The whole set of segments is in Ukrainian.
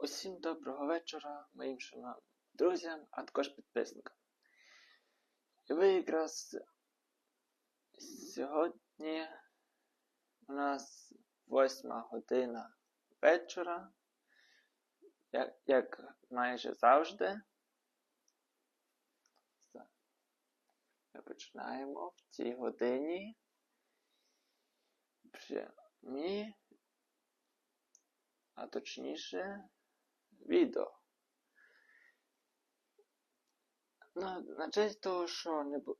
Усім доброго вечора моїм шановним друзям, а також підписникам. Ви якраз сьогодні у нас восьма година вечора, як, як майже завжди. Ми починаємо в цій годині прямі, а точніше відео. На, на честь того, що не було.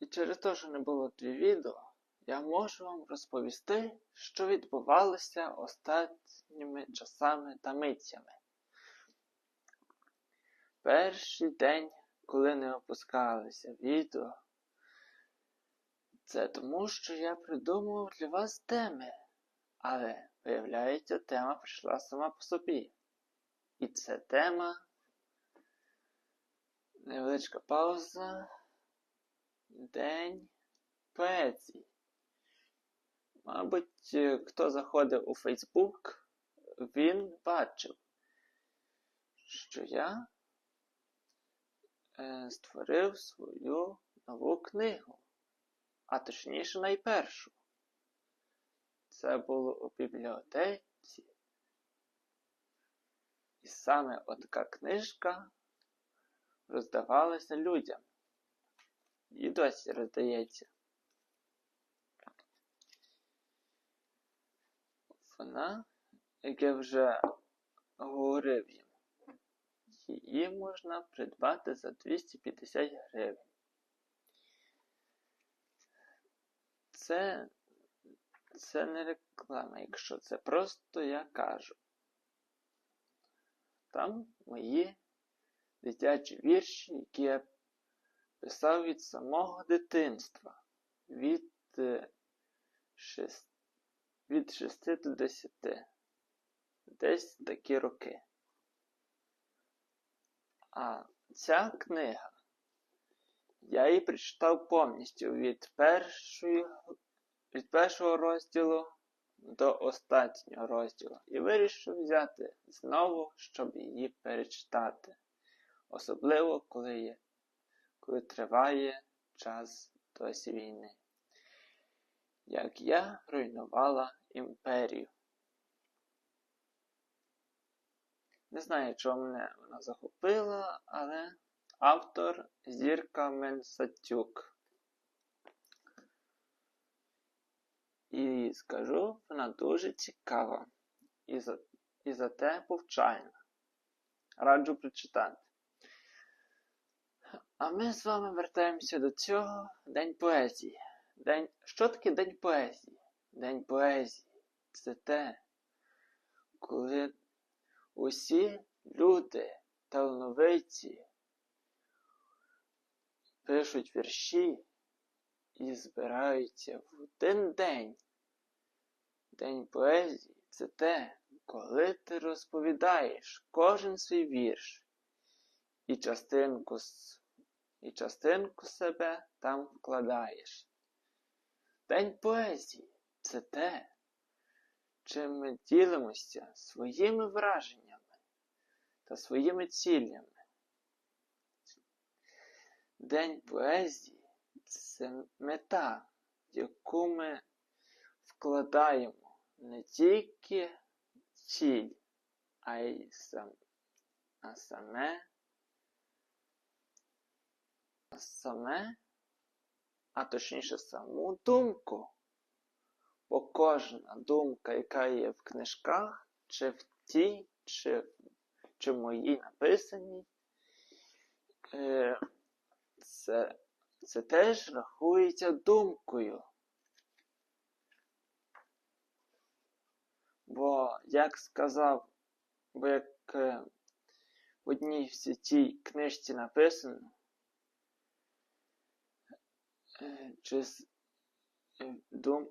І через те, що не було дві відео, я можу вам розповісти, що відбувалося останніми часами та миттями. Перший день, коли не опускалися відео, це тому, що я придумав для вас теми. Але, виявляється, тема прийшла сама по собі. І це тема. Невеличка пауза. День поезії. Мабуть, хто заходив у Фейсбук, він бачив, що я е, створив свою нову книгу, а точніше найпершу. Це було у бібліотеці. І саме отака книжка роздавалася людям. І досі роздається. Вона, як я вже говорив їм, її можна придбати за 250 гривень. Це, це не реклама, якщо це просто я кажу. Там мої дитячі вірші, які я писав від самого дитинства, від 6, від 6 до 10. Десь такі роки. А ця книга я її прочитав повністю від першої, від першого розділу до останнього розділу і вирішив взяти знову, щоб її перечитати. Особливо, коли, є, коли триває час досі війни. Як я руйнувала імперію. Не знаю, чому мене вона захопила, але автор Зірка Менсатюк. І скажу, вона дуже цікава і за, і зате повчальна. Раджу прочитати. А ми з вами вертаємося до цього День поезії. День... Що таке День поезії? День поезії це те, коли усі люди талановиті пишуть вірші і збираються в один день. День поезії це те, коли ти розповідаєш кожен свій вірш і частинку і частинку себе там вкладаєш. День поезії це те, чим ми ділимося своїми враженнями та своїми цілями. День поезії це мета, яку ми вкладаємо не тільки ціль, а й сам, а саме, а саме, а точніше саму думку. Бо кожна думка, яка є в книжках, чи в тій, чи, чи в моїй написаній, е, це, це теж рахується думкою. Бо, як сказав, бо як е, в одній всі цій книжці написано, е, чи, е, дум,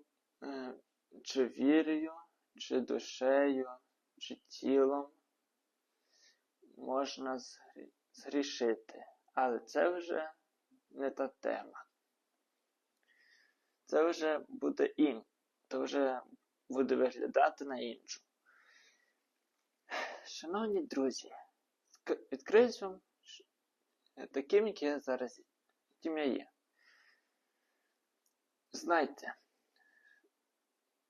чи вірою, чи душею, чи тілом можна згрішити. Але це вже не та тема. Це вже буде ін, то вже буде виглядати на іншу. Шановні друзі, відкриюсь вам таким, який я зараз яким я є. Знайте,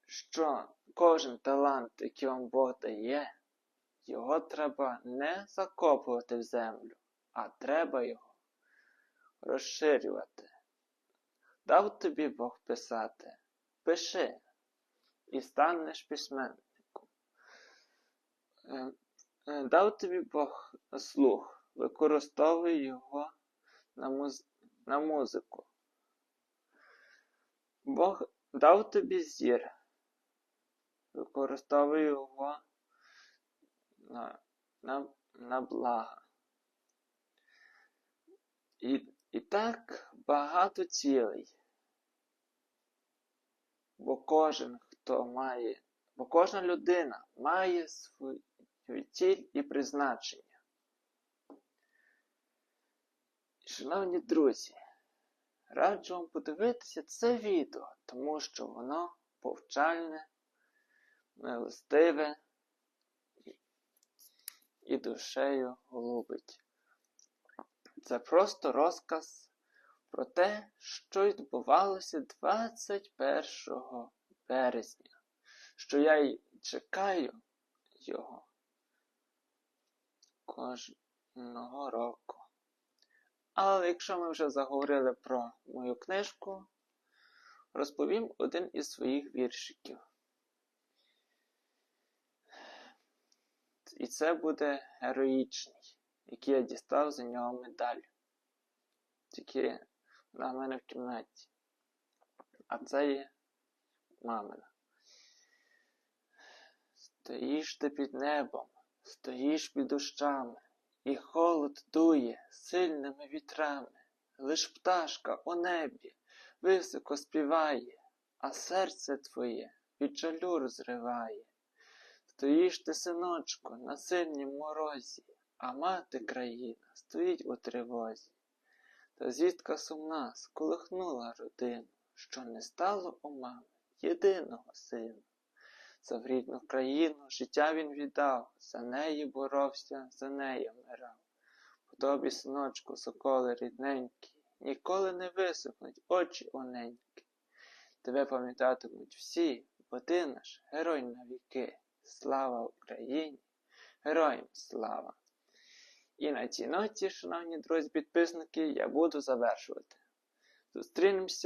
що кожен талант, який вам Бог дає, його треба не закопувати в землю, а треба його розширювати. Дав тобі Бог писати, пиши і станеш письменником. Е, е, Дав тобі Бог слух, використовуй його на, муз... на музику. Бог дав тобі зір, використовуй його на, на, на благо. І, і так багато цілей. Бо кожен, хто має, бо кожна людина має свою ціль і призначення. Шановні друзі, раджу вам подивитися це відео, тому що воно повчальне, милостиве і- душею голубить. Це просто розказ про те, що відбувалося 21 березня, що я й чекаю його кожного року. Але якщо ми вже заговорили про мою книжку, розповім один із своїх віршиків. І це буде героїчний, який я дістав за нього медаль. Тільки в мене в кімнаті. А це є мамина. Стоїш ти під небом, стоїш під дощами, і холод дує сильними вітрами. Лиш пташка у небі високо співає, а серце твоє від жалю розриває. Стоїш ти, синочку, на сильнім морозі, а мати країна стоїть у тривозі. Та звістка сумна сколихнула родину, що не стало у мами єдиного сина. За рідну країну життя він віддав, за неї боровся, за неї вмирав. По тобі, синочку, соколи рідненькі, ніколи не висохнуть очі оненькі. Тебе пам'ятатимуть всі, бо ти наш герой на віки. Слава Україні! Героям слава! І на цій ноті, шановні друзі підписники, я буду завершувати. Зустрінемося.